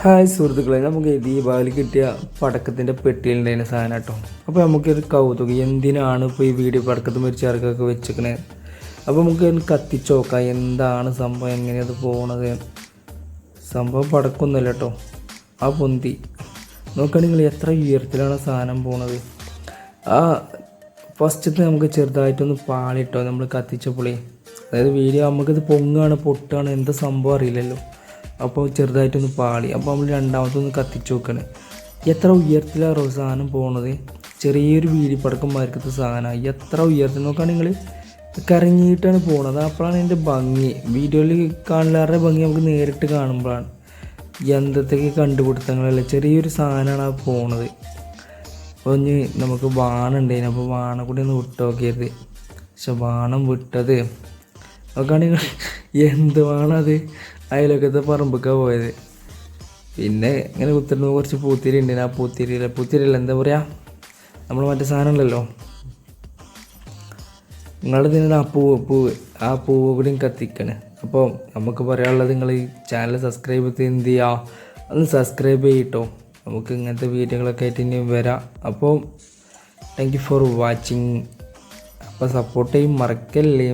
Hi സുഹൃത്തുക്കളെ നമുക്ക് ദീപാവലി കിട്ടിയ പടക്കത്തിന്റെ പെട്ടിയിലുണ്ടായിരുന്ന സാധനം കേട്ടോ. അപ്പോൾ നമുക്കൊരു കൗതുകം എന്തിനാണ് ഇപ്പോൾ ഈ വീഡിയോ പടക്കത്തും മരിച്ചാർക്കൊക്കെ വെച്ചിക്കണേ? അപ്പോൾ നമുക്ക് ഒന്ന് കത്തിച്ച് നോക്കാം എന്താണ് സംഭവം എങ്ങനെയത് പോണത്? സംഭവം പടക്കൊന്നുമല്ല കേട്ടോ. ആ പൊന്തി. നോക്കുകയാണെങ്കിൽ എത്ര ഉയരത്തിലാണ് സാധനം പോണത്. ആ ഫസ്റ്റത്തെ നമുക്ക് ചെറുതായിട്ടൊന്ന് പാളിട്ടോ നമ്മൾ കത്തിച്ച കത്തിച്ചപ്പോളേ. അതായത് വീഡിയോ നമുക്കിത് പൊങ്ങാണ് പൊട്ടാണ് എന്താ സംഭവം അറിയില്ലല്ലോ. അപ്പോൾ ചെറുതായിട്ടൊന്ന് പാളി. അപ്പോൾ നമ്മൾ രണ്ടാമത്തൊന്ന് കത്തിച്ച് നോക്കണേ എത്ര ഉയരത്തിലാണ് സാധനം പോണത്? ചെറിയൊരു വീടി പടക്കന്മാർക്കത്തെ സാധനമാണ് എത്ര ഉയരത്തിൽ നിങ്ങൾ കറങ്ങിയിട്ടാണ് പോണത്. അപ്പോഴാണ് എന്റെ ഭംഗി. വീഡിയോയിൽ കാണലാറുടെ ഭംഗി നമുക്ക് നേരിട്ട് കാണുമ്പോഴാണ്. എന്തൊക്കെ കണ്ടുപിടുത്തങ്ങളല്ല? ചെറിയൊരു സാധനമാണ് ആ പോണത്. അപ്പോൾ ഇനി നമുക്ക് വാണുണ്ടായിരുന്നു അപ്പോൾ വാണ കൂടി ഒന്ന് വിട്ട് നോക്കിയത് പക്ഷെ വാണം വിട്ടത് നോക്കുകയാണെങ്കിൽ എന്തുവാണത്? അയലൊക്കത്തെ പറമ്പൊക്കെ പോയത്. പിന്നെ ഇങ്ങനെ കുത്തിരുന്ന് കുറച്ച് പൂത്തിരി ഉണ്ട് ആ പൂത്തിരിയില്ല പൂത്തിരിയില്ല എന്താ പറയുക നമ്മൾ മറ്റേ സാധനം ഉണ്ടല്ലോ നിങ്ങളുടെ തന്നെ ആ പൂവ് പൂവ് ആ പൂവ് കൂടി കത്തിക്കണ്. അപ്പോൾ നമുക്ക് പറയാനുള്ളത് നിങ്ങൾ ഈ ചാനൽ സബ്സ്ക്രൈബ് ചെയ്ത് എന്ത് ചെയ്യുക ഒന്ന് സബ്സ്ക്രൈബ് ചെയ്യട്ടോ. നമുക്ക് ഇങ്ങനത്തെ വീഡിയോകളൊക്കെ ആയിട്ട് ഇനി വരാം. അപ്പോൾ താങ്ക് യു ഫോർ വാച്ചിങ് അപ്പോൾ സപ്പോർട്ട് ചെയ്യും മറക്കല്ലേ.